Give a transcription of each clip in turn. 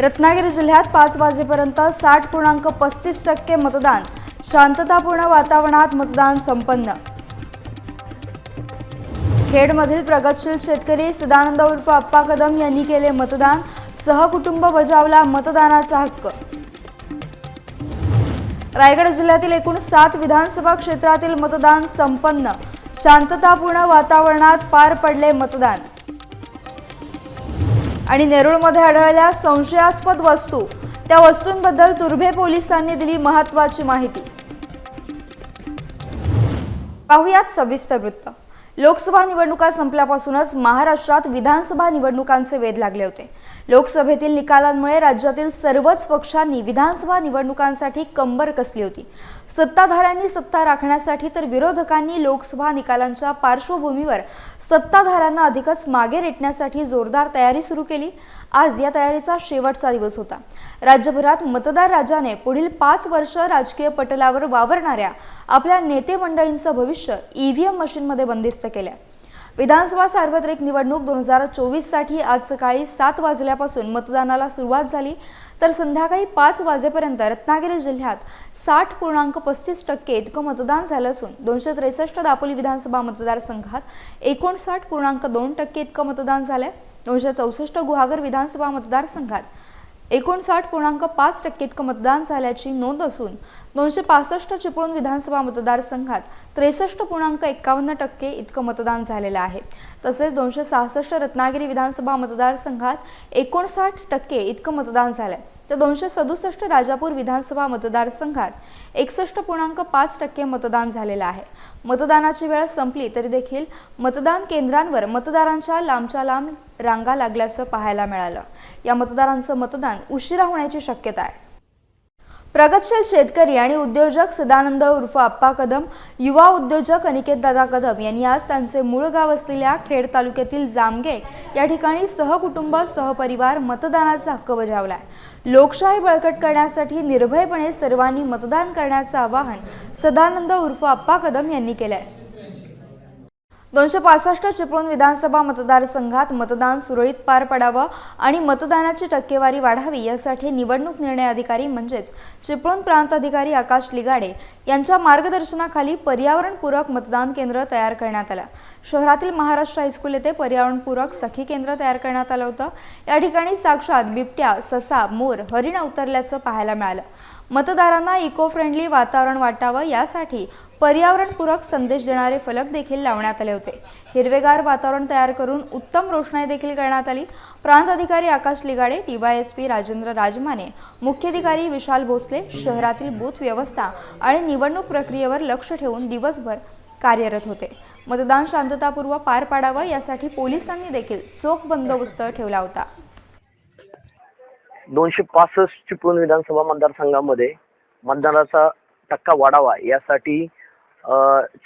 रत्नागिरी जिल्ह्यात पाच वाजेपर्यंत साठ पूर्णांक पस्तीस टक्के मतदान शांततापूर्ण वातावरणात मतदान संपन्न. खेडमधील प्रगतशील शेतकरी सदानंद उर्फ अप्पा कदम यांनी केले मतदान सहकुटुंब बजावला मतदानाचा हक्क. रायगड जिल्ह्यातील एकूण सात विधानसभा क्षेत्रातील मतदान संपन्न शांततापूर्ण वातावरणात पार पडले मतदान. आणि नेरूळमध्ये आढळल्या संशयास्पद वस्तू. त्या वस्तूंबद्दल तुर्भे पोलिसांनी दिली महत्वाची माहिती. पाहुयात सविस्तर वृत्त. लोकसभा निवडणुका संपल्यापासूनच महाराष्ट्रात विधानसभा निवडणुकांचे वेध लागले होते. लोकसभेतील निकालांमुळे राज्यातील सर्वच पक्षांनी विधानसभा निवडणुकांसाठी कंबर कसली होती. सत्ताधाऱ्यांनी सत्ता राखण्यासाठी तर विरोधकांनी लोकसभा निकालांच्या पार्श्वभूमीवर सत्ताधाऱ्यांना अधिकच मागे रेटण्यासाठी जोरदार तयारी सुरू केली. आज या तयारीचा शेवटचा दिवस होता. राज्यभरात मतदार राजाने पुढील पाच वर्ष राजकीय पटलावर वावरणाऱ्या आपल्या नेते मंडळींचं भविष्य ईव्हीएम मशीनमध्ये बंदिस्त केलं विधानसभा सार्वत्रिक निवडणूक दोन हजार चोवीससाठी आज सकाळी सात वाजल्यापासून मतदानाला सुरुवात झाली. तर संध्याकाळी पाच वाजेपर्यंत रत्नागिरी जिल्ह्यात साठ पूर्णांक पस्तीस टक्के इतकं मतदान झालं असून दोनशे त्रेसष्ट दापोली विधानसभा मतदारसंघात एकोणसाठ पूर्णांक दोन टक्के इतकं मतदान झालं दोनशे चौसष्ट गुहागर विधानसभा मतदारसंघात एकोणसाठ पूर्णांक पाच टक्के इतकं मतदान झाल्याची नोंद असून दोनशे पासष्ट चिपळूण विधानसभा मतदारसंघात त्रेसष्ट पूर्णांक एकावन्न टक्के इतकं मतदान झालेलं आहे. तसेच दोनशे सहासष्ट रत्नागिरी विधानसभा मतदारसंघात एकोणसाठ टक्के इतकं मतदान झालं आहे तर दोनशे सदुसष्ट राजापूर विधानसभा मतदारसंघात एकसष्ट पूर्णांक पाच टक्के मतदान झालेलं आहे. मतदानाची वेळ संपली तरी देखील मतदान केंद्रांवर मतदारांच्या लांबच्या लांब रांगा लागल्याचं पाहायला मिळालं. या मतदारांचं मतदान उशिरा होण्याची शक्यता आहे. प्रगतशील शेतकरी आणि उद्योजक सदानंद उर्फ अप्पा कदम युवा उद्योजक अनिकेत दादा कदम यांनी आज त्यांचे मूळ गाव असलेल्या खेड तालुक्यातील जामगे या ठिकाणी सहकुटुंब सहपरिवार मतदानाचा हक्क बजावलाय. लोकशाही बळकट करण्यासाठी निर्भयपणे सर्वांनी मतदान करण्याचं आवाहन सदानंद उर्फ अप्पा कदम यांनी केलंय. दोनशे पासष्ट चिपळूण विधानसभा मतदारसंघात मतदान सुरळीत पार पडावं आणि मतदानाची टक्केवारी वाढावी यासाठी निवडणूक निर्णय अधिकारी म्हणजेच चिपळूण प्रांत अधिकारी आकाश लिगाडे यांच्या मार्गदर्शनाखाली पर्यावरणपूरक मतदान केंद्र तयार करण्यात आलं. शहरातील महाराष्ट्र हायस्कूल येथे पर्यावरणपूरक सखी केंद्र तयार करण्यात आलं होतं. या ठिकाणी साक्षात बिबट्या ससा मोर हरिण उतरल्याचं पाहायला मिळालं. मतदारांना इको फ्रेंडली वातावरण वाटावं यासाठी पर्यावरणपूरक संदेश देणारे फलक देखील लावण्यात आले होते. हिरवेगार वातावरण तयार करून उत्तम रोषणाई देखील करण्यात आली. प्रांत अधिकारी आकाश लिगाडे डीवायएसपी राजेंद्र राजमाने मुख्याधिकारी विशाल भोसले शहरातील बूथ व्यवस्था आणि निवडणूक प्रक्रियेवर लक्ष ठेवून दिवसभर कार्यरत होते. मतदान शांततापूर्व पार पाडावं यासाठी पोलिसांनी देखील चोख बंदोबस्त ठेवला होता. दोनशे पासष्ट चिपळूण विधानसभा मतदारसंघामध्ये मतदानाचा टक्का वाढावा यासाठी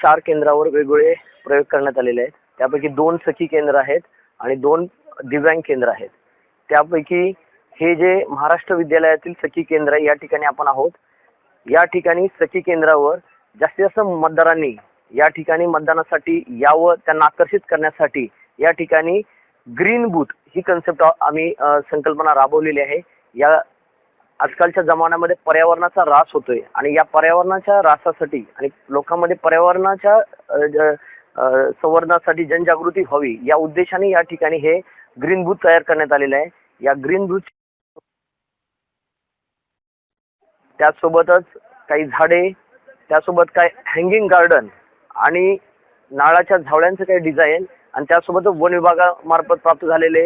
चार केंद्रावर वेगवेगळे प्रयोग करण्यात आलेले आहेत. त्यापैकी दोन सखी केंद्र आहेत आणि दोन दिव्यांग केंद्र आहेत. त्यापैकी हे जे महाराष्ट्र विद्यालयातील सखी केंद्र आहे या ठिकाणी आपण आहोत. या ठिकाणी सखी केंद्रावर जास्तीत जास्त मतदारांनी या ठिकाणी मतदानासाठी यावं त्यांना आकर्षित करण्यासाठी या ठिकाणी ग्रीन बूथ ही कन्सेप्ट आम्ही संकल्पना राबवलेली आहे. या आजकालच्या जमान्यामध्ये पर्यावरणाचा ऱ्हास होतोय आणि या पर्यावरणाच्या ऱ्हासासाठी आणि लोकांमध्ये पर्यावरणाच्या संवर्धनासाठी जनजागृती व्हावी या उद्देशाने या ठिकाणी हे ग्रीन बूथ तयार करण्यात आलेलं आहे. या ग्रीन बूथ त्यासोबतच काही झाडे त्यासोबत काही हँगिंग गार्डन आणि नाळाच्या झावळ्यांचं काही डिझाईन आणि त्यासोबत वन विभागामार्फत प्राप्त झालेले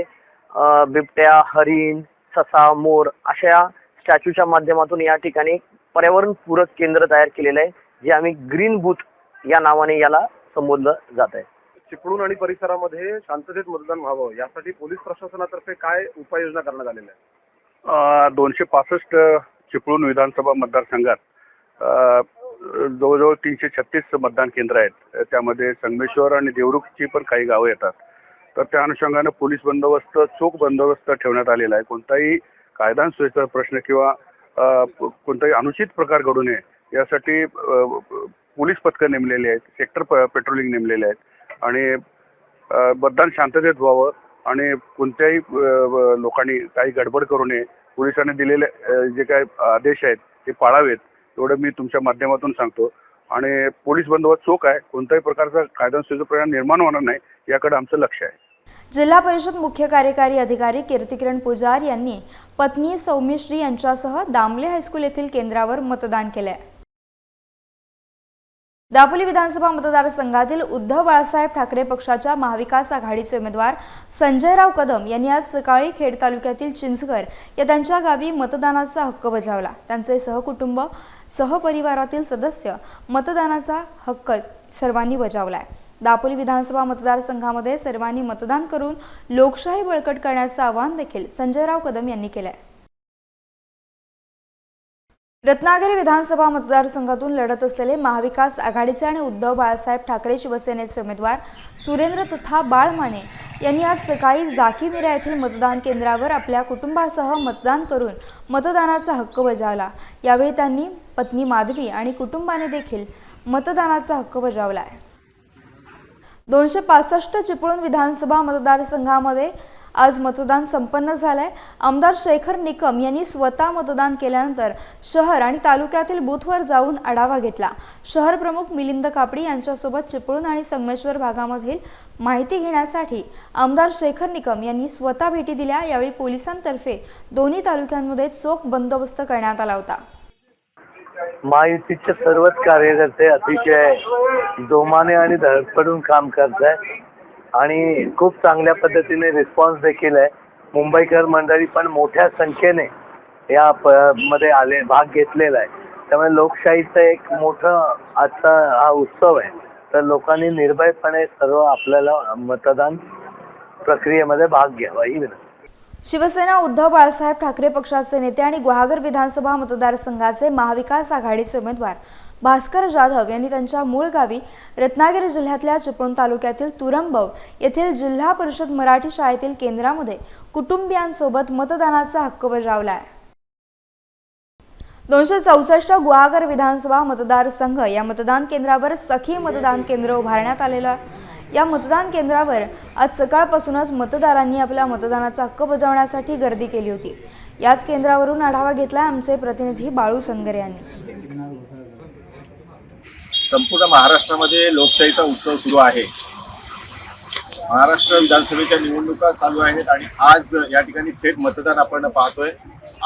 बिबट्या हरिण ससा मोर अशा स्टॅच्यूच्या माध्यमातून या ठिकाणी पर्यावरण पूरक केंद्र तयार केलेलं आहे जे आम्ही ग्रीन बूथ या नावाने याला संबोधलं जात आहे. चिपळूण आणि परिसरामध्ये शांततेत मतदान व्हावं यासाठी पोलीस प्रशासनातर्फे काय उपाययोजना करण्यात आलेल्या आहेत? दोनशे पासष्ट चिपळूण विधानसभा मतदारसंघात अ, जवळजवळ तीनशे छत्तीस मतदान केंद्र आहेत. त्यामध्ये संगमेश्वर आणि देवरुखची पण काही गावं येतात. तर त्या अनुषंगाने पोलीस बंदोबस्त चोख बंदोबस्त ठेवण्यात आलेला आहे. कोणताही कायदा सुव्यवस्थेचा प्रश्न किंवा कोणताही अनुचित प्रकार घडू नये यासाठी पोलीस पथकं नेमलेली आहेत. सेक्टर पेट्रोलिंग नेमलेले आहेत. आणि मतदान शांततेत व्हावं आणि कोणत्याही लोकांनी काही गडबड करू नये. पोलिसांनी दिलेले जे काही आदेश आहेत ते पाळावेत. एवढं मी तुमच्या माध्यमातून सांगतो. आणि पोलीस बंदोबस्त चोख आहे. कोणत्याही प्रकारचा कायदा परिणाम निर्माण होणार नाही याकडे आमचं लक्ष आहे. जिल्हा परिषद मुख्य कार्यकारी अधिकारी कीर्तिकिरण पुजार यांनी पत्नी सौमिश्री यांच्यासह दामले हायस्कूल येथील केंद्रावर मतदान केले दापोली विधानसभा मतदारसंघातील उद्धव बाळासाहेब ठाकरे पक्षाच्या महाविकास आघाडीचे उमेदवार संजयराव कदम यांनी आज सकाळी खेड तालुक्यातील चिंचगर या त्यांच्या गावी मतदानाचा हक्क बजावला. त्यांचे सहकुटुंब सहपरिवारातील सदस्य मतदानाचा हक्क सर्वांनी बजावलाय. दापोली विधानसभा मतदारसंघामध्ये सर्वांनी मतदान करून लोकशाही बळकट करण्याचं आवाहन देखील संजयराव कदम यांनी केलंय. रत्नागिरी विधानसभा मतदारसंघातून लढत असलेले महाविकास आघाडीचे आणि उद्धव बाळासाहेब ठाकरे शिवसेनेचे उमेदवार सुरेंद्र तथा बाळ माने यांनी आज सकाळी जाकीमिरा येथील मतदान केंद्रावर आपल्या कुटुंबासह मतदान करून मतदानाचा हक्क बजावला. यावेळी त्यांनी पत्नी माधवी आणि कुटुंबाने देखील मतदानाचा हक्क बजावला आहे दोनशे पासष्ट चिपळूण विधानसभा मतदारसंघामध्ये आज मतदान संपन्न झालंय. आमदार शेखर निकम यांनी स्वतः मतदान केल्यानंतर शहर आणि तालुक्यातील बूथवर जाऊन आढावा घेतला. शहर प्रमुख मिलिंद कापडी यांच्यासोबत चिपळूण आणि संगमेश्वर भागामधील माहिती घेण्यासाठी आमदार शेखर निकम यांनी स्वतः भेटी दिल्या. यावेळी पोलिसांतर्फे दोन्ही तालुक्यांमध्ये चोख बंदोबस्त करण्यात आला होता. महायुतीचे सर्वच कार्यकर्ते अतिशय जोमाने आणि धडपडून काम करत आहे आणि खूप चांगल्या पद्धतीने रिस्पॉन्स देखील आहे. मुंबईकर मंडळी पण मोठ्या संख्येने या मध्ये आले भाग घेतलेला आहे. त्यामुळे लोकशाहीचं एक मोठं आजचा हा उत्सव आहे. तर लोकांनी निर्भयपणे सर्व आपल्याला मतदान प्रक्रियेमध्ये भाग घ्यावा ही विनंती. शिवसेना उद्धव बाळासाहेब ठाकरे पक्षाचे नेते आणि ग्वाहागर विधानसभा मतदारसंघाचे महाविकास आघाडीचे उमेदवार. भास्कर जाधव यांनी त्यांच्या मूळ गावी रत्नागिरी जिल्ह्यातल्या चिपळूण तालुक्यातील तुरंबव येथील जिल्हा परिषद मराठी शाळेतील केंद्रामध्ये कुटुंबियांसोबत मतदानाचा हक्क बजावला आहे दोनशे चौसष्ट गुहागर विधानसभा मतदारसंघ या मतदान केंद्रावर सखी मतदान केंद्र उभारण्यात आलेलं या मतदान केंद्रावर आज सकाळपासूनच मतदारांनी आपल्या मतदानाचा हक्क बजावण्यासाठी गर्दी केली होती. याच केंद्रावरून आढावा घेतला आमचे प्रतिनिधी बाळू संगर यांनी. संपूर्ण महाराष्ट्रामध्ये लोकशाहीचा उत्सव सुरू आहे. महाराष्ट्र विधानसभेच्या निवडणुका चालू आहेत आणि आज या ठिकाणी थेट मतदान आपण पाहतोय.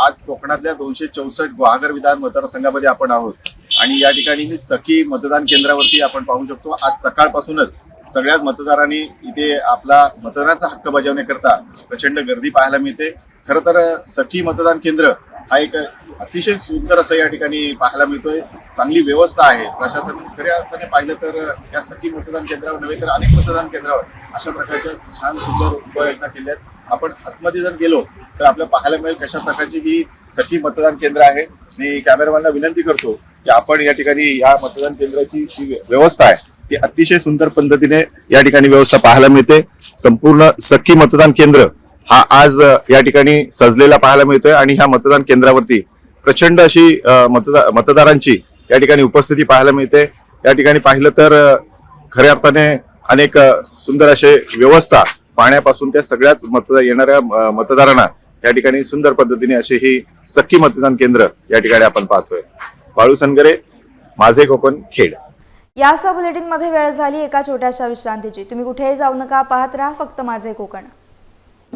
आज कोकणातल्या दोनशे चौसष्ट गुहागर विधान मतदारसंघामध्ये आपण आहोत. आणि या ठिकाणी ही सखी मतदान केंद्रावरती आपण पाहू शकतो. आज सकाळपासूनच सगळ्याच मतदारांनी इथे आपला मतदानाचा हक्क बजावण्याकरता प्रचंड गर्दी पाहायला मिळते. खरं तर सखी मतदान केंद्र हा एक अतिशय सुंदर असं या ठिकाणी पाहायला मिळतोय. चांगली व्यवस्था आहे. प्रशासन खऱ्या अर्थाने पाहिलं तर या सखी मतदान केंद्रावर नव्हे तर अनेक मतदान केंद्रावर अशा प्रकारच्या छान सुंदर उपाययोजना केल्या आहेत. आपण आतमध्ये जर गेलो तर आपल्याला पाहायला मिळेल कशा प्रकारची ही सखी मतदान केंद्र आहे. मी कॅमेरामॅनला विनंती करतो की आपण या ठिकाणी या मतदान केंद्राची जी व्यवस्था आहे ती अतिशय सुंदर पद्धतीने या ठिकाणी व्यवस्था पाहायला मिळते. संपूर्ण सखी मतदान केंद्र हा आज या ठिकाणी सजलेला पाहायला मिळतोय आणि ह्या मतदान केंद्रावरती प्रचंड अशी मतदा मतदारांची या ठिकाणी उपस्थिती पाहायला मिळते. या ठिकाणी पाहिलं तर खऱ्या अर्थाने अनेक सुंदर असे व्यवस्था पाहण्यापासून त्या सगळ्याच मतदार येणाऱ्या मतदारांना या ठिकाणी सुंदर पद्धतीने अशी ही सखी मतदान केंद्र या ठिकाणी आपण पाहतोय. बाळू सनगरे माझे कोकण खेड. यासह बुलेटिनमध्ये वेळ झाली एका छोट्याशा विश्रांतीची. तुम्ही कुठेही जाऊ नका पाहत राहा फक्त माझे कोकण.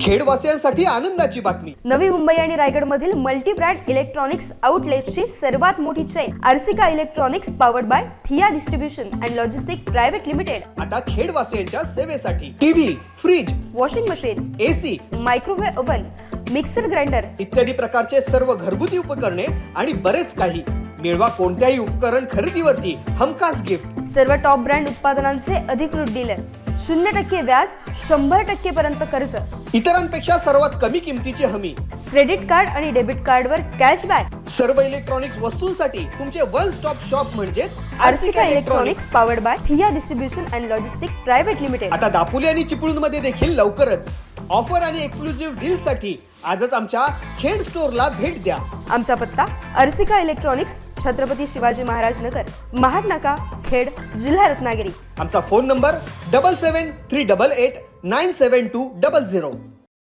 खेडवासियांसाठी आनंदाची बातमी. नवी मुंबई आणि रायगडमधील मल्टी ब्रँड इलेक्ट्रॉनिक्स आउटलेट्सची सर्वात मोठी chain Arsika electronics powered by Thia distribution and logistic private limited. आता खेडवासियांच्या सेवेसाठी TV fridge washing machine AC microwave oven mixer grinder इत्यादी प्रकारचे सर्व घरगुती उपकरणे आणि बरेच काही. मिळवा कोणत्याही उपकरण खरेदीवरती हमखास गिफ्ट सर्व टॉप ब्रँड उत्पादनांचे अधिकृत डीलर शून्य टक्के व्याज शंभर टक्के पर्यंत कर्ज. इतरांपेक्षा सर्वात कमी किमतीची हमी. क्रेडिट कार्ड आणि डेबिट कार्डवर कॅशबॅक. सर्व इलेक्ट्रॉनिक्स वस्तूंसाठी तुमचे वन स्टॉप शॉप म्हणजेच Arsika electronics. Powered by Thia distribution and logistic private limited आता दापोली आणि चिपळूणमध्ये देखील लवकरच. ऑफर आणि एक्सक्लुझिव्ह डील साठी आजच आमच्या खेड स्टोअरला भेट द्या. आमचा पत्ता अर्सिका इलेक्ट्रॉनिक्स छत्रपती शिवाजी महाराज नगर महाड नाका खेड जिल्हा रत्नागिरी. आमचा phone number double seven three double eight nine seven two double zero.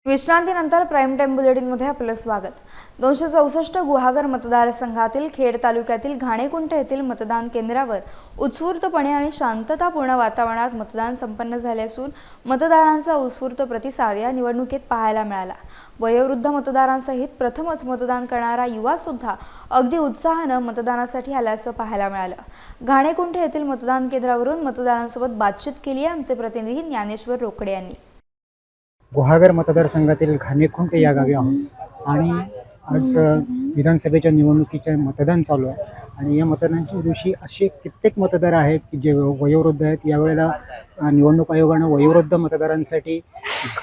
विश्रांतीनंतर प्राईम टाईम बुलेटिनमध्ये आपलं स्वागत. दोनशे चौसष्ट गुहागर मतदारसंघातील खेड तालुक्यातील घाणेकुंट येथील मतदान केंद्रावर उत्स्फूर्तपणे आणि शांततापूर्ण वातावरणात मतदान संपन्न झाले असून मतदारांचा उत्स्फूर्त प्रतिसाद या निवडणुकीत पाहायला मिळाला. वयोवृद्ध मतदारांसहित प्रथमच मतदान करणारा युवासुद्धा अगदी उत्साहानं मतदानासाठी आल्याचं पाहायला मिळालं. घाणेकुंठ येथील मतदान केंद्रावरून मतदारांसोबत बातचीत केली आहे आमचे प्रतिनिधी ज्ञानेश्वर रोकडे यांनी. गुहागर मतदारसंघातील घाणेखुंट या गावी आहोत. आणि आज विधानसभेच्या निवडणुकीचे मतदान चालू आहे. आणि या मतदानाच्या दिवशी असे कित्येक मतदार आहेत की जे वयोवृद्ध आहेत. यावेळेला निवडणूक आयोगानं वयोवृद्ध मतदारांसाठी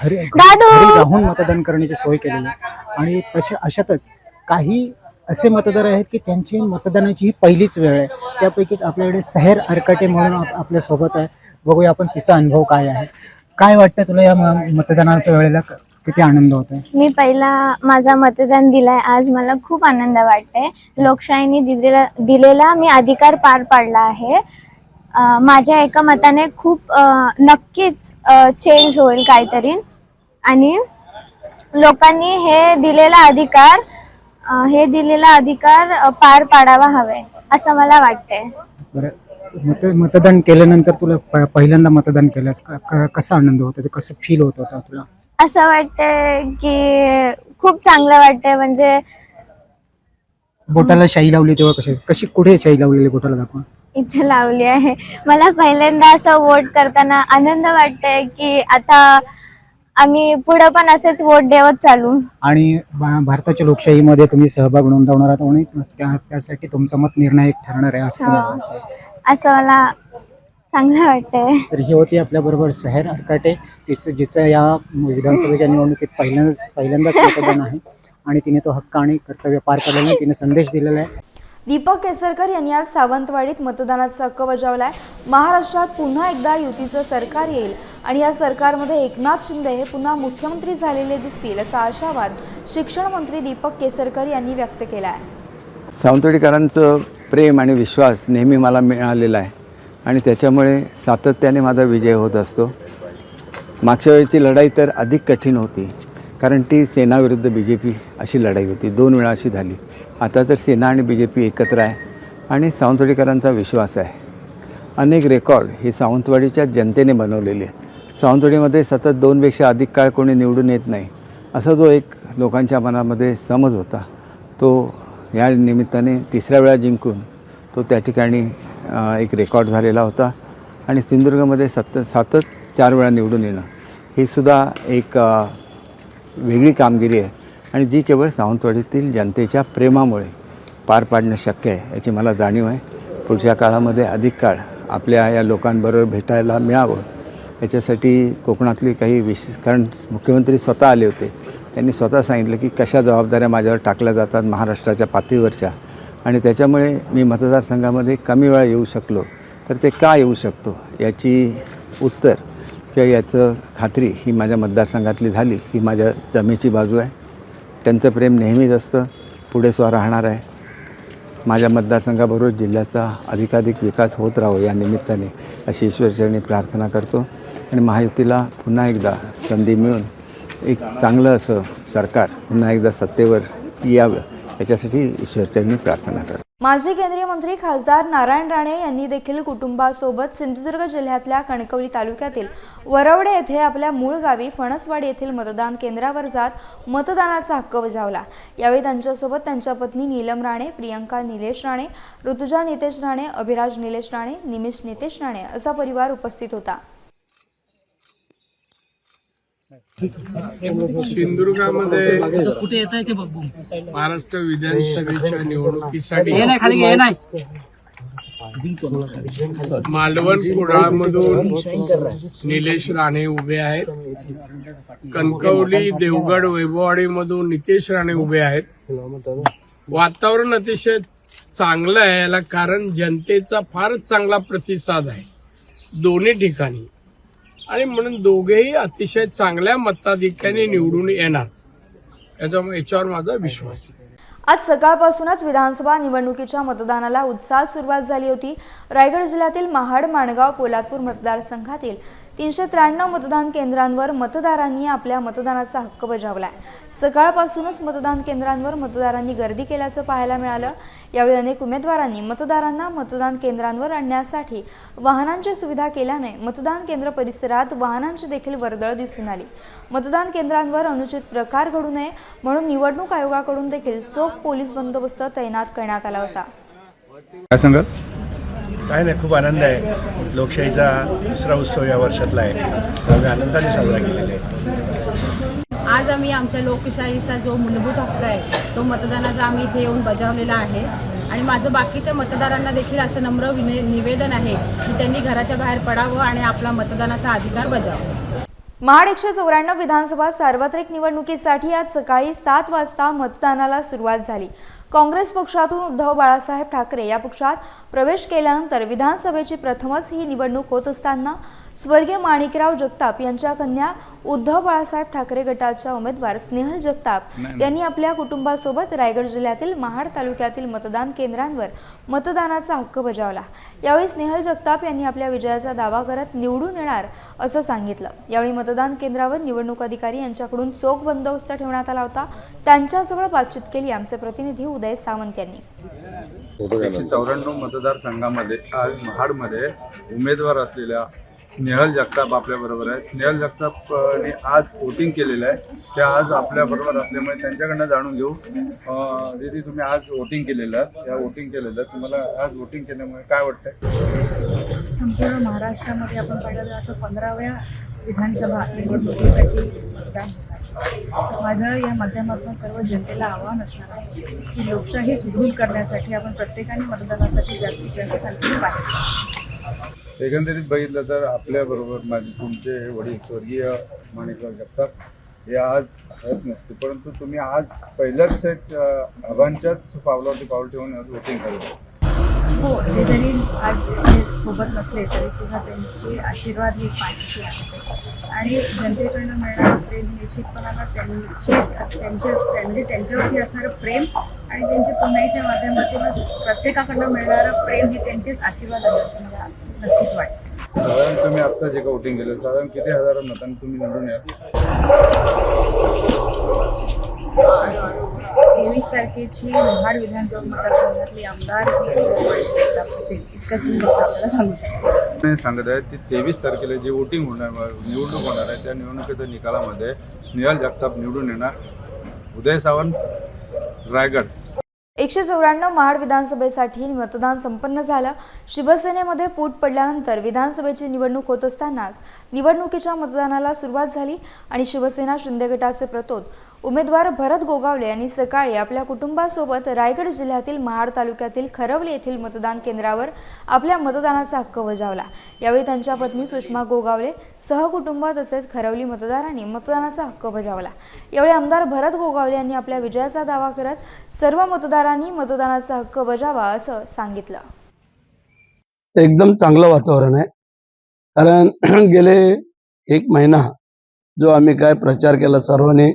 घरी घरी राहून मतदान करण्याची सोय केलेली आहे. आणि तशा अशातच काही असे मतदार आहेत की त्यांची मतदानाची ही पहिलीच वेळ आहे. त्यापैकीच आपल्याकडे सहेर अरकाटे म्हणून आप- आपल्यासोबत आहे. बघूया आपण तिचा अनुभव काय आहे. काय वाटतं तुला या म- मतदानाच्या वेळेला? क- किती आनंद होतोय? मी पहिला माझा मतदान दिलाय आज मला खूप आनंद वाटतंय. लोकशाहीने दिलेला दिलेला मी अधिकार पार पाडला आहे. अं, माझ्या एका मताने खूप अं, नक्कीच चेंज होईल काहीतरी. आणि लोकांनी हे दिलेला अधिकार अं, हे दिलेला अधिकार अं, पार पाडावा हवे असं मला वाटतंय. बरं. मत मतदान केल्यानंतर तुला प- पहिल्यांदा मतदान केलंस क- क- कसा आनंद होता? ते कसं फील होत होता तुला? असं वाटतंय की खूप चांगलं वाटतंय. म्हणजे बोटाला शाई लावली तेव्हा कशी? कशी कुठे शाई लावलेली बोटाला दाखवा? इथे लावली आहे. मला पहिल्यांदा असं वोट करताना आनंद वाटतंय की आता आम्ही पुढे पण असेच वोट देवत चालू. आणि भा- भारताच्या लोकशाहीमध्ये तुम्ही सहभाग नोंदवणार आहात आणि त्या त्यासाठी तुमचं मत निर्णायक ठरणार आहे असं तुम्हाला वाटतंय. असं मला चांगलं वाटतंय. तर ही होती आपल्या बरोबर सहेर अरकाटे तिचं जिचं या विधानसभेच्या निवडणुकीत पहिल्यांदाच पहिल्यांदाच मतदान आहे. आणि तिने तो हक्क आणि कर्तव्य पार केलेलं आहे तिने संदेश दिलेला आहे. दीपक केसरकर यांनी आज सावंतवाडीत मतदानाचा हक्क बजावलाय. महाराष्ट्रात पुन्हा एकदा युतीचं सरकार येईल आणि या सरकारमध्ये एकनाथ शिंदे हे पुन्हा मुख्यमंत्री झालेले दिसतील असा आशावाद शिक्षण मंत्री दीपक केसरकर यांनी व्यक्त केला आहे सावंतवाडीकरांचं प्रेम आणि विश्वास नेहमी मला मिळालेला आहे. आणि त्याच्यामुळे सातत्याने माझा विजय होत असतो. मागच्या वेळेची लढाई तर अधिक कठीण होती. कारण ती सेनाविरुद्ध बी जे पी अशी लढाई होती. दोन वेळा अशी झाली. आता तर सेना आणि बी जे पी एकत्र आहे आणि सावंतवाडीकरांचा विश्वास आहे. अनेक रेकॉर्ड हे सावंतवाडीच्या जनतेने बनवलेले सावंतवाडीमध्ये सतत दोनपेक्षा अधिक काळ कोणी निवडून येत नाही. असा जो एक लोकांच्या मनामध्ये समज होता तो या निमित्ताने तिसऱ्या वेळा जिंकून तो त्या ठिकाणी एक रेकॉर्ड झालेला होता. आणि सिंधुदुर्गमध्ये सतत सतत चार वेळा निवडून येणं ही सुद्धा एक वेगळी कामगिरी आहे. आणि जी केवळ सावंतवाडीतील जनतेच्या प्रेमामुळे पार पाडणं शक्य आहे याची मला जाणीव आहे. पुढच्या काळामध्ये अधिक काळ आपल्या या लोकांबरोबर भेटायला मिळावं याच्यासाठी कोकणातली काही विशेष कारण मुख्यमंत्री स्वतः आले होते. त्यांनी स्वतः सांगितलं की कशा जबाबदाऱ्या माझ्यावर टाकल्या जातात महाराष्ट्राच्या पातळीवरच्या. आणि त्याच्यामुळे मी मतदारसंघामध्ये कमी वेळा येऊ शकलो. तर ते का येऊ शकतो याची उत्तर किंवा याचं खात्री ही माझ्या मतदारसंघातली झाली. ही माझ्या जमेची बाजू आहे. त्यांचं प्रेम नेहमीच असतं. पुढे स्व राहणार आहे. माझ्या मतदारसंघाबरोबर जिल्ह्याचा अधिकाधिक विकास होत राहो या निमित्ताने अशी ईश्वरचरणी प्रार्थना करतो. आणि महायुतीला पुन्हा एकदा संधी मिळून एक चांगलं असं सरकार पुन्हा एकदा सत्तेवर यावं याच्यासाठी ईश्वरचरणी प्रार्थना करतो माजी केंद्रीय मंत्री खासदार नारायण राणे यांनी देखील कुटुंबासोबत सिंधुदुर्ग जिल्ह्यातल्या कणकवली तालुक्यातील वरवडे येथे आपल्या मूळ गावी फणसवाडी येथील मतदान केंद्रावर जात मतदानाचा हक्क बजावला. यावेळी त्यांच्यासोबत त्यांच्या पत्नी नीलम राणे प्रियंका निलेश राणे ऋतुजा नितेश राणे अभिराज निलेश राणे निमिष नितेश राणे असा परिवार उपस्थित होता. सिंधुदुर्गामध्ये महाराष्ट्र विधानसभेच्या निवडणुकीसाठी मालवण कुडाळमधून निलेश राणे उभे आहेत. कणकवली देवगड वैभववाडी मधून नितेश राणे उभे आहेत. वातावरण अतिशय चांगलं आहे याला कारण जनतेचा फारच चांगला प्रतिसाद आहे. दोन्ही ठिकाणी. आणि म्हणून दोघेही अतिशय चांगल्या मताधिक्याने निवडून येणार. याच्यामुळे याच्यावर माझा विश्वास आहे. आज सकाळपासूनच विधानसभा निवडणुकीच्या मतदानाला उत्साहात सुरुवात झाली होती. रायगड जिल्ह्यातील महाड माणगाव पोलादपूर मतदारसंघातील तीनशे त्र्याण्णव मतदान केंद्रांवर मतदारांनी आपल्या मतदानाचा हक्क बजावला आहे सकाळपासूनच मतदान केंद्रांवर मतदारांनी गर्दी केल्याचं पाहायला मिळालं. यावेळी अनेक उमेदवारांनी मतदारांना मतदान केंद्रांवर आणण्यासाठी वाहनांची सुविधा केल्याने मतदान केंद्र परिसरात वाहनांची देखील वर्दळ दिसून आली. मतदान केंद्रांवर अनुचित प्रकार घडू नये म्हणून निवडणूक आयोगाकडून देखील चोख पोलीस बंदोबस्त तैनात करण्यात आला होता. काय नाही खूप आनंद आहे. लोकशाहीचा दुसरा उत्सव या वर्षातला आहे. तो आम्ही आनंदाने साजरा केलेला आहे. आज आम्ही आमच्या लोकशाहीचा जो मूलभूत हक्क आहे तो मतदानाचा आम्ही इथे येऊन बजावलेला आहे. आणि माझं बाकीच्या मतदारांना देखील असं नम्र विने निवेदन आहे की त्यांनी घराच्या बाहेर पडावं आणि आपला मतदानाचा अधिकार बजावावा महाड एकशे चौऱ्याण्णव विधानसभा सार्वत्रिक निवडणुकीसाठी आज सकाळी सात वाजता मतदानाला सुरुवात झाली. काँग्रेस पक्षातून उद्धव बाळासाहेब ठाकरे या पक्षात प्रवेश केल्यानंतर विधानसभेची प्रथमच ही निवडणूक होत असताना स्वर्गीय माणिकराव जगताप यांच्या कन्या उद्धव बाळासाहेब ठाकरे गटाच्या उमेदवार स्नेहल जगताप यांनी आपल्या कुटुंबासोबत रायगड जिल्ह्यातील महाड तालुक्यातील मतदान केंद्रांवर मतदानाचा हक्क बजावला. यावेळी स्नेहल जगताप यांनी आपल्या विजयाचा दावा करत निवडून येणार असं सांगितलं. यावेळी मतदान केंद्रावर निवडणूक अधिकारी यांच्याकडून चोख बंदोबस्त ठेवण्यात आला होता. त्यांच्याजवळ बातचीत केली आमचे प्रतिनिधी उदय सावंत यांनी. एकशे चौऱ्याण्णव मतदारसंघामध्ये आज महाडमध्ये उमेदवार असलेल्या स्नेहल जगताप आपल्या बरोबर आहे. स्नेहल जगतापने आज वोटिंग केलेलं आहे. ते आज आपल्या बरोबर असल्यामुळे त्यांच्याकडनं जाणून घेऊ. दीदी तुम्ही आज वोटिंग केलेलं आहे. त्या वोटिंग केलेलं आहे. तुम्हाला आज वोटिंग केल्यामुळे काय वाटतंय? संपूर्ण महाराष्ट्रामध्ये आपण पाहिलं तर पंधराव्या विधानसभा निवडणुकीसाठी माझं या माध्यमातून सर्व जनतेला आवाहन असणार आहे की लोकशाही सुदृढ करण्यासाठी आपण प्रत्येकाने मतदानासाठी जास्तीत जास्त संख्येने पाहिजे. एकंदरीत बघितलं तर आपल्याबरोबर माझे तुमचे वडील स्वर्गीय माणिकराव जगताप हे आज आहेत नसते परंतु तुम्ही आज पहिल्याच एक आव्हानच्याच पावलावरती पाऊल ठेवून आज वोटिंग करत हो ते जरी आज सोबत नसले तरी सुद्धा त्यांचे आशीर्वाद ही पाठीशी आहे आणि जनतेकडनं मिळणारं प्रेम निश्चितपणाला त्यांचेच त्यांचे म्हणजे त्यांच्यावरती असणारं प्रेम आणि त्यांच्या पुण्याच्या माध्यमातून प्रत्येकाकडनं मिळणारं प्रेम हे त्यांचेच आशीर्वाद आहे असं मला नक्कीच वाटतं. साधारण तुम्ही आत्ता जे का वोटिंग केलं साधारण किती हजार मतांनी तुम्ही निवडून याल? तेवीस तारखेची महाड विधानसभा मतदारसंघातली आमदार असेल इतकंच मी फक्त आपल्याला सांगू शकते. नाही सांगत आहे ती तेवीस तारखेला जी वोटिंग होणार निवडणूक होणार आहे त्या निवडणुकीच्या निकालामध्ये स्नेहल जगताप निवडून येणार. उदय सावंत रायगड. एकशे चौऱ्याण्णव महाड विधानसभेसाठी मतदान संपन्न झालं. शिवसेनेमध्ये फूट पडल्यानंतर विधानसभेची निवडणूक होत असतानाच निवडणुकीच्या मतदानाला सुरुवात झाली आणि शिवसेना शिंदे गटाचे प्रतोद उमेदवार भरत गोगावले यांनी सकाळी आपल्या कुटुंबासोबत रायगड जिल्ह्यातील महाड तालुक्यातील खरवली येथील मतदान केंद्रावर आपल्या मतदानाचा हक्क बजावला. यावेळी त्यांच्या पत्नी सुषमा गोगावले सहकुटुंब तसेच खरवली मतदारांनी मतदानाचा हक्क बजावला. यावेळी आमदार भरत गोगावले यांनी आपल्या विजयाचा दावा करत सर्व मतदारांनी मतदानाचा हक्क बजावा असं सांगितलं. एकदम चांगलं वातावरण आहे. कारण गेले एक महिना जो आम्ही काय प्रचार केला सर्वांनी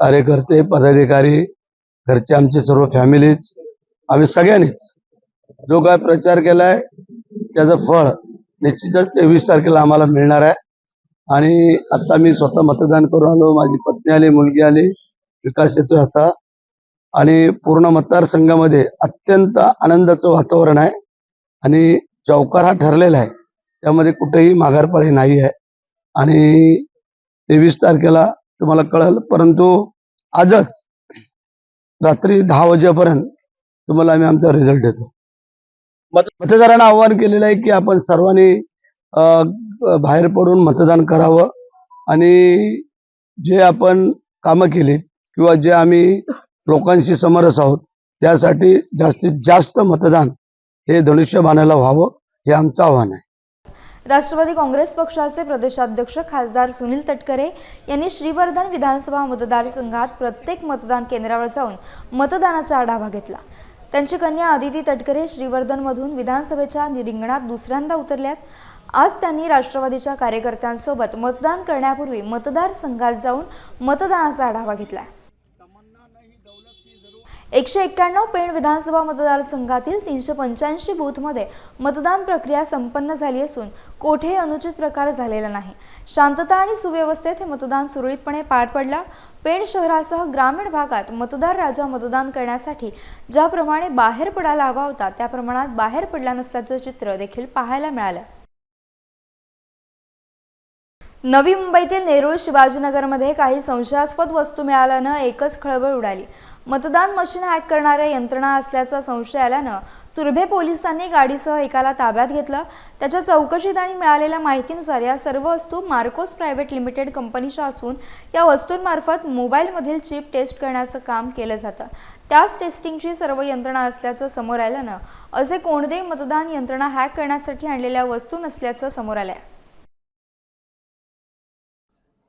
कार्यकर्ते पदाधिकारी घरचे आमचे सर्व फॅमिलीज आम्ही सगळ्यांनीच जो काय प्रचार केलाय त्याचं फळ निश्चितच तेवीस तारखेला आम्हाला मिळणार आहे. आणि आता मी स्वतः मतदान करून आलो माझी पत्नी आली मुलगी आली विकास येतोय आता. आणि पूर्ण मतदारसंघामध्ये अत्यंत आनंदाचं वातावरण आहे. आणि चौकार हा ठरलेला आहे. त्यामध्ये कुठेही माघारपाळी नाही आहे. आणि तेवीस तारखेला तुम्हाला कळलं? परंतु आजच रात्री दहा वाजेपर्यंत तुम्हाला आम्ही आमचा रिझल्ट देतो. मतदारांना आव्हान केलेलं आहे की आपण सर्वांनी बाहेर पडून मतदान करावं आणि जे आपण कामं केली किंवा जे आम्ही लोकांशी समरस आहोत त्यासाठी जास्तीत जास्त मतदान हे धनुष्यबाणाला व्हावं हे आमचं आव्हान आहे. राष्ट्रवादी काँग्रेस पक्षाचे प्रदेशाध्यक्ष खासदार सुनील तटकरे यांनी श्रीवर्धन विधानसभा मतदारसंघात प्रत्येक मतदान केंद्रावर जाऊन मतदानाचा आढावा घेतला. त्यांची कन्या आदिती तटकरे श्रीवर्धनमधून विधानसभेच्या निरिंगणात दुसऱ्यांदा उतरल्यात. आज त्यांनी राष्ट्रवादीच्या कार्यकर्त्यांसोबत मतदान करण्यापूर्वी मतदारसंघात जाऊन मतदानाचा आढावा घेतला. एकशे एक्क्याण्णव पेण विधानसभा मतदारसंघातील तीनशे पंच्याऐंशी बूथमध्ये मतदान प्रक्रिया संपन्न झाली असून कोठेही अनुचित प्रकार झालेला नाही. शांतता आणि सुव्यवस्थेत हे मतदान सुरळीतपणे पार पडला. पेण शहरासह ग्रामीण भागात मतदार राजा मतदान करण्यासाठी ज्याप्रमाणे बाहेर पडायला हवा होता त्या प्रमाणात बाहेर पडला नसल्याचं चित्र देखील पाहायला मिळालं. नवी मुंबईतील नेरूळ शिवाजीनगरमध्ये काही संशयास्पद वस्तू मिळाल्यानं एकच खळबळ उडाली. मतदान मशीन हॅक करणाऱ्या यंत्रणा असल्याचा संशय आल्यानं तुर्भे पोलिसांनी गाडीसह एकाला ताब्यात घेतलं. त्याच्या चौकशीत आणि मिळालेल्या माहितीनुसार या सर्व वस्तू मार्कोस प्रायव्हेट लिमिटेड कंपनीच्या असून या वस्तूंमार्फत मोबाईलमधील चिप टेस्ट करण्याचं काम केलं जातं. त्याच टेस्टिंगची सर्व यंत्रणा असल्याचं समोर आल्यानं असे कोणतेही मतदान यंत्रणा हॅक करण्यासाठी आणलेल्या वस्तू नसल्याचं समोर आलं आहे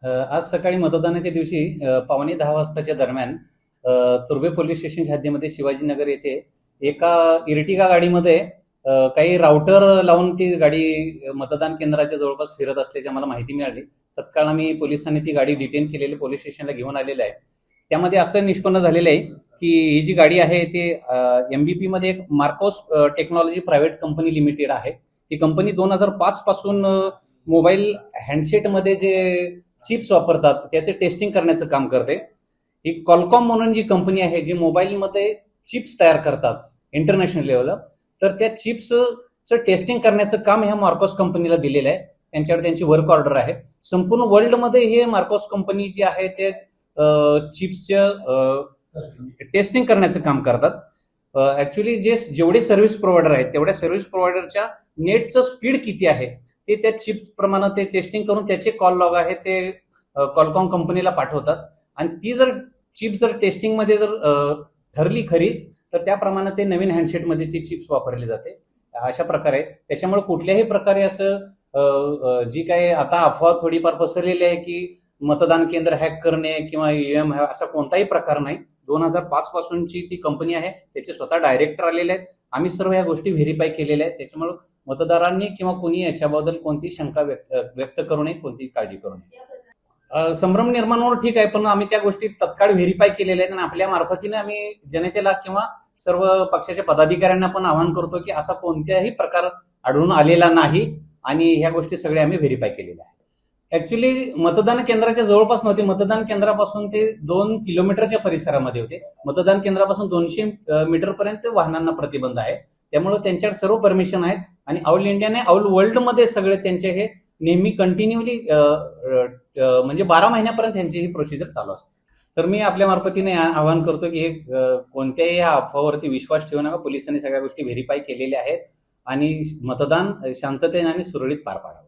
आज सकाळी मतदानाच्या दिवशी पावणे दहा वाजताच्या दरम्यान तुर्बे तुर्भे पोलीस स्टेशनच्या हद्दीमध्ये शिवाजीनगर येथे एका इर्टिगा गाडीमध्ये काही राउटर लावून ती गाडी मतदान केंद्राच्या जवळपास फिरत असल्याची आम्हाला माहिती मिळाली. तत्काळ आम्ही पोलिसांनी ती गाडी डिटेन केलेली पोलीस स्टेशनला घेऊन आलेलं आहे. त्यामध्ये असं निष्पन्न झालेलं आहे की ही जी गाडी आहे ती एमबीपी मध्ये एक Marcos technology private company limited आहे. ही कंपनी दोन हजार पाच पासून मोबाईल हँडसेटमध्ये जे चिप्स वापरतात त्याचे टेस्टिंग करण्याचं काम करते. ही कॉलकॉम म्हणून जी कंपनी आहे जी मोबाईलमध्ये चिप्स तयार करतात इंटरनॅशनल लेवलला तर त्या चिप्सचं टेस्टिंग करण्याचं काम ह्या मार्कोस कंपनीला दिलेलं आहे. त्यांच्याकडे त्यांची वर्क ऑर्डर आहे. संपूर्ण वर्ल्डमध्ये हे मार्कोस कंपनी जी आहे ते चिप्सच्या टेस्टिंग करण्याचं काम करतात. ऍक्च्युली जे जेवढे सर्व्हिस प्रोव्हायडर आहेत तेवढ्या सर्व्हिस प्रोव्हायडरच्या नेटचं स्पीड किती आहे ते त्या चिप प्रमाणात ते टेस्टिंग करून त्याचे कॉल लॉग आहे ते कॉलकॉम कंपनीला पाठवतात. आणि ती जर चिप जर टेस्टिंगमध्ये जर ठरली खरी तर त्याप्रमाणे ते नवीन हँडसेटमध्ये ती चिप्स वापरली जाते. अशा प्रकारे. त्याच्यामुळे कुठल्याही प्रकारे असं जी काही आता अफवा थोडीफार पसरलेली आहे की मतदान केंद्र हॅक करणे किंवा एम असा कोणताही प्रकार नाही. दोन हजार पाच पासूनची ती कंपनी आहे. त्याचे स्वतः डायरेक्टर आलेले आहेत. आम्ही सर्व या गोष्टी व्हेरीफाय केलेल्या आहेत. त्याच्यामुळे मतदारांनी किंवा कोणी याच्याबद्दल कोणती शंका व्यक्त व्यक्त करू नये कोणती काळजी करू नये. संभ्रम निर्माण होणं ठीक आहे पण आम्ही त्या गोष्टी तत्काळ व्हेरीफाय केलेल्या आहेत आणि आपल्या मार्फतीने आम्ही जनतेला किंवा सर्व पक्षाच्या पदाधिकाऱ्यांना पण आवाहन करतो की असा कोणत्याही प्रकार आढळून आलेला नाही आणि ह्या गोष्टी सगळ्या आम्ही व्हेरीफाय केलेल्या आहेत. ऍक्च्युली मतदान केंद्राच्या जवळपास नव्हते. मतदान केंद्रापासून ते दोन किलोमीटरच्या परिसरामध्ये होते. मतदान केंद्रापासून दोनशे मीटर पर्यंत वाहनांना प्रतिबंध आहे. त्यामुळे त्यांच्याकडे सर्व परमिशन आहेत आणि ऑल इंडियाने ऑल वर्ल्डमध्ये सगळे त्यांचे हे नेहमी कंटिन्युअली म्हणजे बारा महिन्यापर्यंत त्यांची ही प्रोसिजर चालू असते. तर मी आपल्या मार्फतीने आवाहन करतो की हे कोणत्याही ह्या अफवावरती विश्वास ठेवू नका. पोलिसांनी सगळ्या गोष्टी व्हेरीफाय केलेल्या आहेत आणि मतदान शांततेने आणि सुरळीत पार पाडावं.